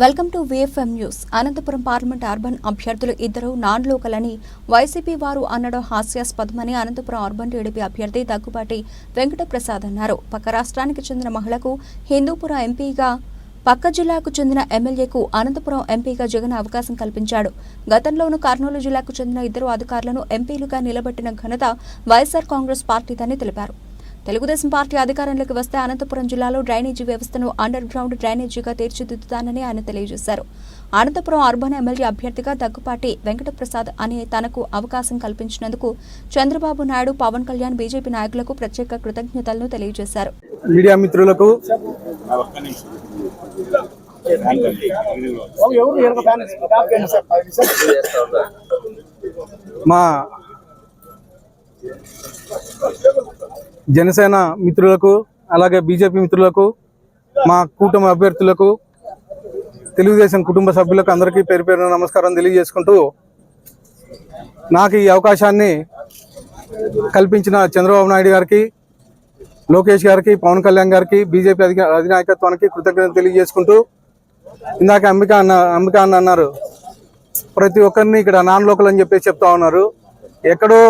Welcome to VFM news Anantapuram parliament urban అభ్యర్థులు ఇద్దరు non local అని వైసీపీ వారు అనడం హాస్యాస్పదమని అనంతపురం అర్బన్ టీడీపీ అభ్యర్థి దగ్గుబాటి వెంకటప్రసాద్ అన్నారు. పక్క రాష్ట్రానికి చెందిన మహిళకు హిందూపురం ఎంపీగా పక్క జిల్లాకు చెందిన ఎమ్మెల్యేకు అనంతపురం ఎంపీగా జగన్ అవకాశం కల్పించాడు. గతంలోనూ కర్నూలు జిల్లాకు చెందిన ఇద్దరు అధికారులను ఎంపీలుగా నిలబెట్టిన ఘనత వైఎస్ఆర్ కాంగ్రెస్ పార్టీదని తెలిపారు. తెలుగుదేశం పార్టీ అధికారంలోకి వస్తే అనంతపురం జిల్లాలో డ్రైనేజీ వ్యవస్థను అండర్ గ్రౌండ్ డ్రైనేజీగా తీర్చిదిద్దుతానని ఆయన తెలియజేశారు. అనంతపురం అర్బన్ ఎమ్మెల్యే అభ్యర్థిగా దగ్గుపాటి వెంకటప్రసాద్ అనే తనకు అవకాశం కల్పించినందుకు చంద్రబాబు నాయుడు పవన్ కళ్యాణ్ బీజేపీ నాయకులకు ప్రత్యేక కృతజ్ఞతలను తెలియజేశారు. మీడియా మిత్రులకు మా జనసేన మిత్రులకు అలాగే బీజేపీ మిత్రులకు మా కూటమి అభ్యర్థులకు తెలుగుదేశం కుటుంబ సభ్యులకు అందరికీ పేరు పేరున నమస్కారం తెలియజేసుకుంటూ నాకు ఈ అవకాశాన్ని కల్పించిన చంద్రబాబు నాయుడు గారికి లోకేష్ గారికి పవన్ కళ్యాణ్ గారికి బీజేపీ అధిక అధినాయకత్వానికి కృతజ్ఞతలు తెలియజేసుకుంటూ ఇందాక అంబిక అన్న అంబిక అన్న అన్నారు. ప్రతి ఒక్కరిని ఇక్కడ నాన్ లోకల్ అని చెప్పేసి చెప్తా ఉన్నారు. ఎక్కడో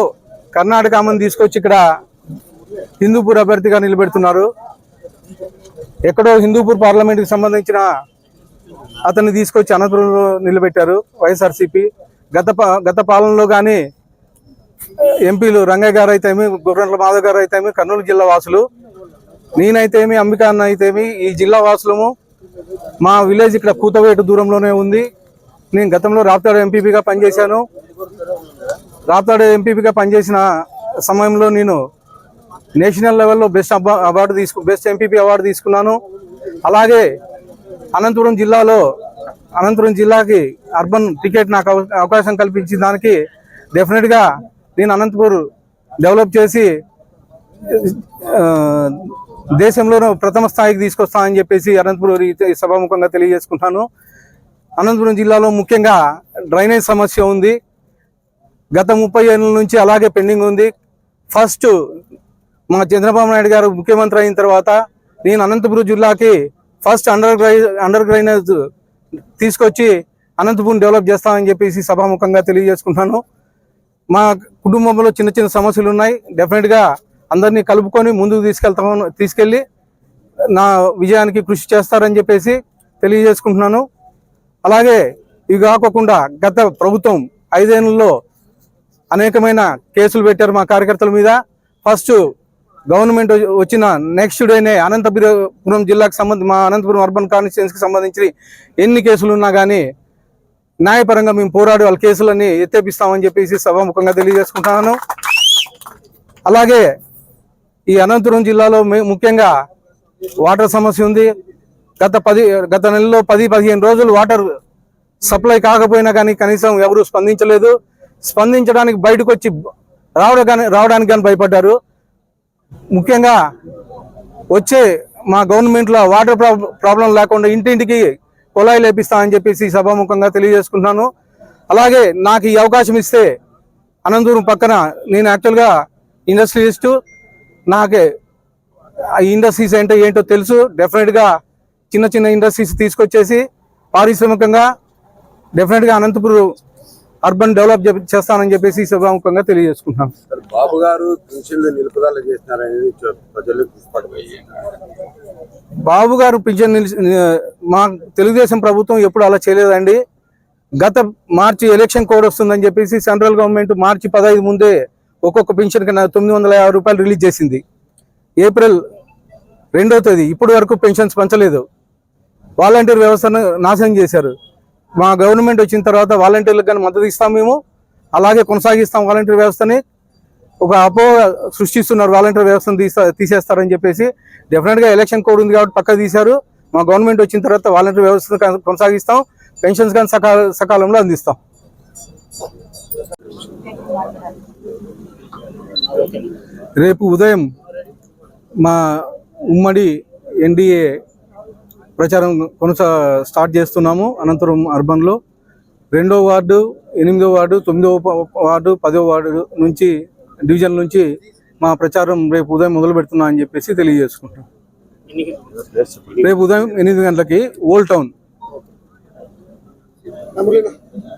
కర్ణాటక అమ్మని తీసుకొచ్చి ఇక్కడ హిందూపూర్ అభ్యర్థిగా నిలబెడుతున్నారు. ఎక్కడో హిందూపూర్ పార్లమెంట్కి సంబంధించిన అతన్ని తీసుకొచ్చి అనంతపురంలో నిలబెట్టారు వైఎస్ఆర్సీపీ. గత గత పాలనలో కానీ ఎంపీలు రంగయ్య గారు అయితేమి గుర్రంట్ల మాధవ్ గారు అయితేమి కర్నూలు జిల్లా వాసులు నేనైతేమి అంబికా అన్న అయితేమి ఈ జిల్లా వాసులము మా విలేజ్ ఇక్కడ కూతవేటు దూరంలోనే ఉంది. నేను గతంలో రాప్తాడు ఎంపీపీగా పనిచేశాను. రాప్తాడు ఎంపీపీగా పనిచేసిన సమయంలో నేను నేషనల్ లెవెల్లో బెస్ట్ అవార్డు తీసుకు బెస్ట్ ఎంపీపీ అవార్డు తీసుకున్నాను. అలాగే అనంతపురం జిల్లాలో అనంతపురం జిల్లాకి అర్బన్ టికెట్ నాకు అవకాశం కల్పించిన దానికి డెఫినెట్గా నేను అనంతపూర్ డెవలప్ చేసి దేశంలోనూ ప్రథమ స్థాయికి తీసుకొస్తానని చెప్పేసి అనంతపురం ఈ సభాముఖంగా తెలియజేసుకుంటాను అనంతపురం జిల్లాలో ముఖ్యంగా డ్రైనేజ్ సమస్య ఉంది. గత ముప్పై ఏళ్ళ నుంచి అలాగే పెండింగ్ ఉంది. ఫస్ట్ మా చంద్రబాబు నాయుడు గారు ముఖ్యమంత్రి అయిన తర్వాత నేను అనంతపురం జిల్లాకి ఫస్ట్ అండర్ గ్రై అండర్ గ్రైనేజ్ తీసుకొచ్చి అనంతపురం డెవలప్ చేస్తామని చెప్పేసి సభాముఖంగా తెలియజేసుకుంటున్నాను. మా కుటుంబంలో చిన్న చిన్న సమస్యలు ఉన్నాయి. డెఫినెట్గా అందరినీ కలుపుకొని ముందుకు తీసుకెళ్తాము తీసుకెళ్ళి నా విజయానికి కృషి చేస్తారని చెప్పేసి తెలియజేసుకుంటున్నాను. అలాగే ఇవి కాకుండా గత ప్రభుత్వం ఐదేళ్ళలో అనేకమైన కేసులు పెట్టారు మా కార్యకర్తల మీద. ఫస్ట్ గవర్నమెంట్ వచ్చిన నెక్స్ట్ డేనే అనంతపురం జిల్లాకు సంబంధించి మా అనంతపురం అర్బన్ కాన్స్టిట్యున్సీకి సంబంధించి ఎన్ని కేసులు ఉన్నా కానీ న్యాయపరంగా మేము పోరాడి వాళ్ళ కేసులన్నీ ఎత్తేపిస్తామని చెప్పేసి సభాముఖంగా తెలియజేసుకుంటున్నాను. అలాగే ఈ అనంతపురం జిల్లాలో మే- ముఖ్యంగా వాటర్ సమస్య ఉంది. గత పది గత నెలలో పది పదిహేను రోజులు వాటర్ సప్లై కాకపోయినా కానీ కనీసం ఎవరు స్పందించలేదు. స్పందించడానికి బయటకు వచ్చి రావడం కానీ రావడానికి కానీ భయపడ్డారు. ముఖ్యంగా వచ్చే మా గవర్నమెంట్లో వాటర్ ప్రాబ్- ప్రాబ్లం లేకుండా ఇంటింటికి కుళాయి లేపిస్తామని చెప్పేసి సభాముఖంగా తెలియజేసుకుంటున్నాను. అలాగే నాకు ఈ అవకాశం ఇస్తే అనంతపురం పక్కన నేను యాక్చువల్గా ఇండస్ట్రియలిస్టు నాకే ఆ ఇండస్ట్రీస్ అంటే ఏంటో తెలుసు. డెఫినెట్గా చిన్న చిన్న ఇండస్ట్రీస్ తీసుకొచ్చేసి పారిశ్రామికంగా డెఫినెట్గా అనంతపురం అర్బన్ డెవలప్ చేస్తానని చెప్పేసి సభాముఖంగా తెలియజేసుకుంటున్నాను. సార్ బాబు గారు నిలుపుదల చేస్తున్నారనేది ప్రజలకు బాబు గారు పింఛన్ మా తెలుగుదేశం ప్రభుత్వం ఎప్పుడు అలా చేయలేదండి. గత మార్చి ఎలక్షన్ కోడ్ వస్తుందని చెప్పేసి సెంట్రల్ గవర్నమెంట్ మార్చి పదహైదు ముందే ఒక్కొక్క పెన్షన్ తొమ్మిది వందల యాభై రూపాయలు రిలీజ్ చేసింది. ఏప్రిల్ రెండో తేదీ ఇప్పటి వరకు పెన్షన్స్ పంచలేదు. వాలంటీర్ వ్యవస్థను నాశనం చేశారు. మా గవర్నమెంట్ వచ్చిన తర్వాత వాలంటీర్లకు కానీ మద్దతు ఇస్తాం మేము. అలాగే కొనసాగిస్తాం వాలంటీర్ వ్యవస్థని. ఒక అపో సృష్టిస్తున్నారు వాలంటీర్ వ్యవస్థను తీసా తీసేస్తారని చెప్పేసి. డెఫినెట్గా ఎలక్షన్ కోడ్ ఉంది కాబట్టి పక్క తీశారు. మా గవర్నమెంట్ వచ్చిన తర్వాత వాలంటీర్ వ్యవస్థను కొనసాగిస్తాం. పెన్షన్స్ కానీ సకాల సకాలంలో అందిస్తాం. రేపు ఉదయం మా ఉమ్మడి ఎన్డీఏ ప్రచారం కొనసా స్టార్ట్ చేస్తున్నాము అనంతరం అర్బన్లో. రెండో వార్డు ఎనిమిదో వార్డు తొమ్మిదో వార్డు పదో వార్డు నుంచి డివిజన్ నుంచి మా ప్రచారం రేపు ఉదయం మొదలు పెడుతున్నా అని చెప్పేసి తెలియజేసుకుంటాం రేపు ఉదయం ఎనిమిది గంటలకి ఓల్డ్ టౌన్.